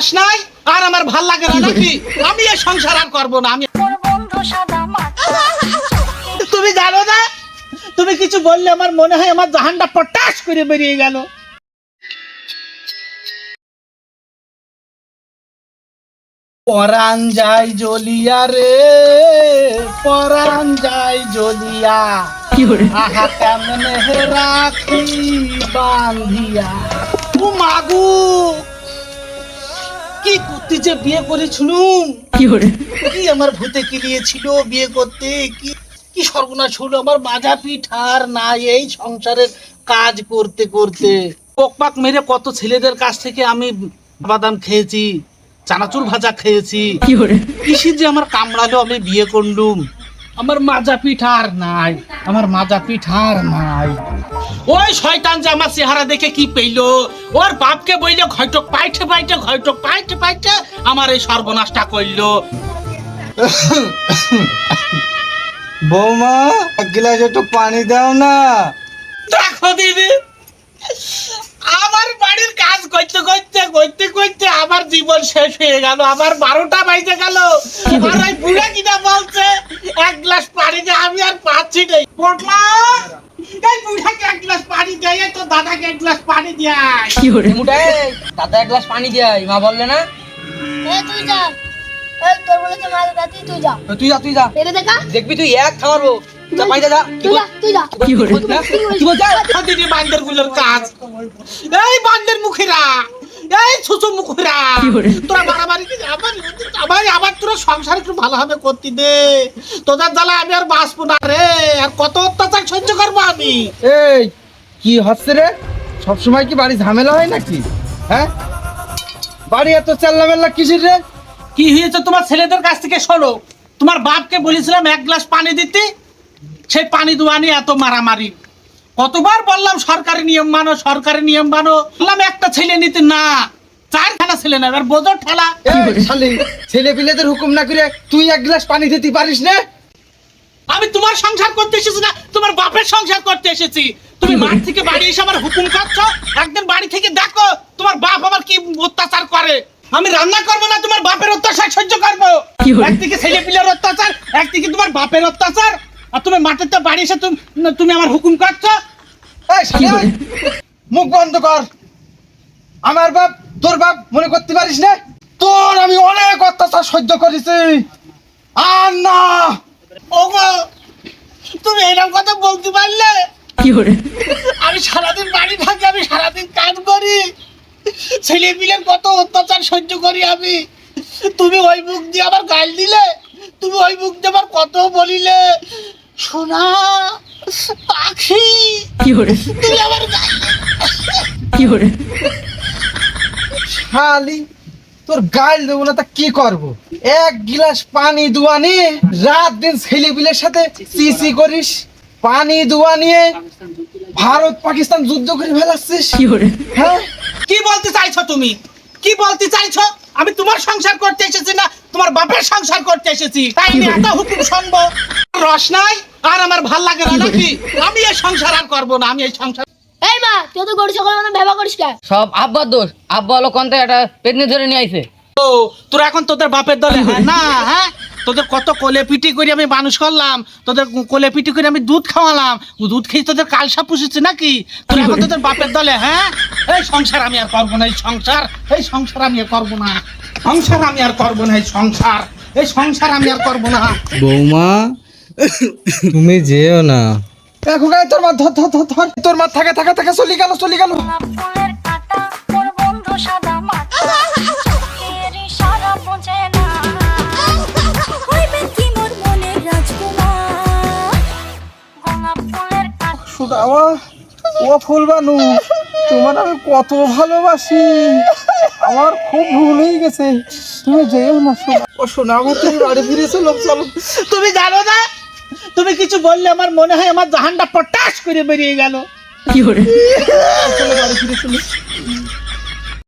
রস নাই আর আমার ভালো লাগে না নাকি? আমি এই সংসার আর করব না আমি তুমি জানো না? তুমি কিছু বললে আমার মনে হয় আমার জাহানটা পটাশ করে বেরিয়ে গেল। পরাণ যায় জ্বলিয়া রে পরাণ যায় জ্বলিয়া। আহা কেমনে রাখি বান্ধিয়া। ও মাগু কি করতে যে বিয়ে করেছিল কি আমার ভূতে কিলিয়েছিল বিয়ে করতে? কি কি সর্বনাশ হলো? আমার মাজা পিঠ আর নাই এই সংসারের কাজ করতে করতে। পোকপাক মেরে কত ছেলেদের কাছ থেকে আমি বাদাম খেয়েছি চানাচুর ভাজা খেয়েছি। কিসির যে আমার কামড়ালো আমি বিয়ে করলুম? আমার মাজা পিঠ আর নাই আমার মাজা পিঠ আর নাই। ওই শয়তান যে আমার চেহারা দেখে কি পেইলো? ওর বাপকে বইলে ঘয়টক পাইটে পাইটে ঘয়টক পাইটে পাইটে আমার এই সর্বনাশটা করল বৌমা এক গ্লাস একটু পানি দাও না। দেখো দিদি আমার বাড়ির কাজ করতে করতে করতে করতে আমার জীবন শেষ হয়ে গেল আমার বারোটা বাইজে গেল। আর ওই বুড়া কিনা বলছে এক গ্লাস পানি দে আমি আর পাচ্ছি নাই পটলা এই বুড়াকে এক গ্লাস পানি দেয় তো দাদাকে এক গ্লাস পানি মুটাই দাদা এক গ্লাস পানি দেয় মা বললে না? এ তুই যা। এই তোর বলেছে মাল গাতি তুই যা। তুই যা তুই যা। এটা দেখা। দেখবি তুই এক খাওয়াবো যা পানি দাদা তুই যা তুই যা। কি বলছিস? কি বলছিস? দিদি বান্দেরগুলোর কাজ। এই বান্দের মুখেরা। এই ছোট মুখেরা। তোরা বাড়াবাড়ি আবার আবার আবার তোরা সংসার একটু ভালোভাবে করতে দে। তোদের জ্বালা আমি আর বাঁচবো না রে। আর কত অত্যাচার সহ্য করব আমি? এই কি হচ্ছে রে? সবসময় কি বাড়ি ঝামেলা হয় নাকি? হ্যাঁ? বাড়ি এত চেল্লামেল্লা কিসের রে? কি হয়েছে তোমার ছেলেদের কাছ থেকে শোনো? তোমার বাপকে বলেছিলাম এক গ্লাস পানি দিতে। সেই পানি দোয়ানি এত মারামারি। কতবার বললাম সরকারি নিয়ম মানো সরকারি নিয়ম মানো। বললাম একটা ছেলে নিতে না চারখানা ছেলে না এবার বোঝো ঠেলা। ছেলে পিলেদের হুকুম না করে তুই এক গ্লাস পানি দিতে পারিস না? আমি তোমার সংসার করতে এসেছি না তোমার বাপের সংসার করতে এসেছি। তুমি মাঠ থেকে বাড়ি এসে আমার হুকুম কাটছ একদিন বাড়ি থেকে দেখো তোমার বাপ আমার কি অত্যাচার করে। আমি রান্না করব না তোমার বাপের অত্যাচার সহ্য করব। একদিকে ছেলে পিলের অত্যাচার একদিকে তোমার বাপের অত্যাচার। আর তুমি মাঠের তো বাড়ি এসে তুমি আমার হুকুম ওই, মুখ বন্ধ কর। আমার বাপ তোর বাপ মনে করতে পারিস না? তোর আমি অনেক অত্যাচার সহ্য করেছি। আর না! ওগো তুমি এরকম কথা বলতে পারলে? আমি সারাদিন বাড়ি থাকি আমি সারাদিন কাজ করি। ছেলে পিলের কত অত্যাচার সহ্য করি আমি। তুমি ওই মুখ দিয়ে আবার গাল দিলে? তুমি ওই মুখ দিয়ে আবার কত বলিলে? সোনা পাখি তুমি আবার গাল শালি তোর গাইল দেবো না তা কি করব? এক গিলাস পানি দুয়া নিয়ে রাত দিন ছেলে পিলের সাথে চিচি করিস পানি দুয়া নিয়ে ভারত পাকিস্তান যুদ্ধ করে ফেলাচ্ছিস। হ্যাঁ? কি বলতে চাইছো তুমি? কি বলতে চাইছো? আমি তোমার সংসার করতে এসেছি না তোমার বাপের সংসার করতে এসেছি। তাই আমি এত হুকুম শুনব। রস নাই? আর আমার ভালো লাগে না নাকি? আমি এই সংসার আর করব না আমি এই সংসার এই মা তুই তো গড়ি সকালে মানে ভেবা করিস কে সব আব্বার দোষ। আব্বা হলো একটা পেটনি ধরে নিয়ে আইছে। ও তোরা এখন তোদের বাপের দলে হ্যাঁ? না হ্যাঁ? তোদের কত কোলে পিটি করে আমি মানুষ করলাম তোদের কোলে পিটি করে আমি দুধ খাওয়ালাম। দুধ খেয়ে তোদের কালসা পুষেছে নাকি? তোরা এখন তোদের বাপের দলে হ্যাঁ? এই সংসার আমি আর করব না এই সংসার এই সংসার আমি আর করব না। সংসার আমি আর করব না এই সংসার এই সংসার আমি আর করব না। বৌমা তুমি যেও না। গায়ে তোর মা ধর ধর ধর তোর মা থাকা থাকা থাকা চলি গেল চলি গেল। ফুলের কাটা মোর বন্ধু সাদা মাটা। চোখের ইশারা বোঝে না। হইবেন কি মোর মনের রাজকুমার। গোলাপ ফুলের কাটা। সুদামা ও ফুলবানু তোমার আমি কত ভালোবাসি। আমার খুব ভুল হয়ে গেছে। তুমি যেও না ও আমার তুমি বাড়ি ফিরে চলো চলো তুমি জানো না? তুমি কিছু বললে আমার মনে হয় আমার জাহানটা পটাশ করে বেরিয়ে গেল। কি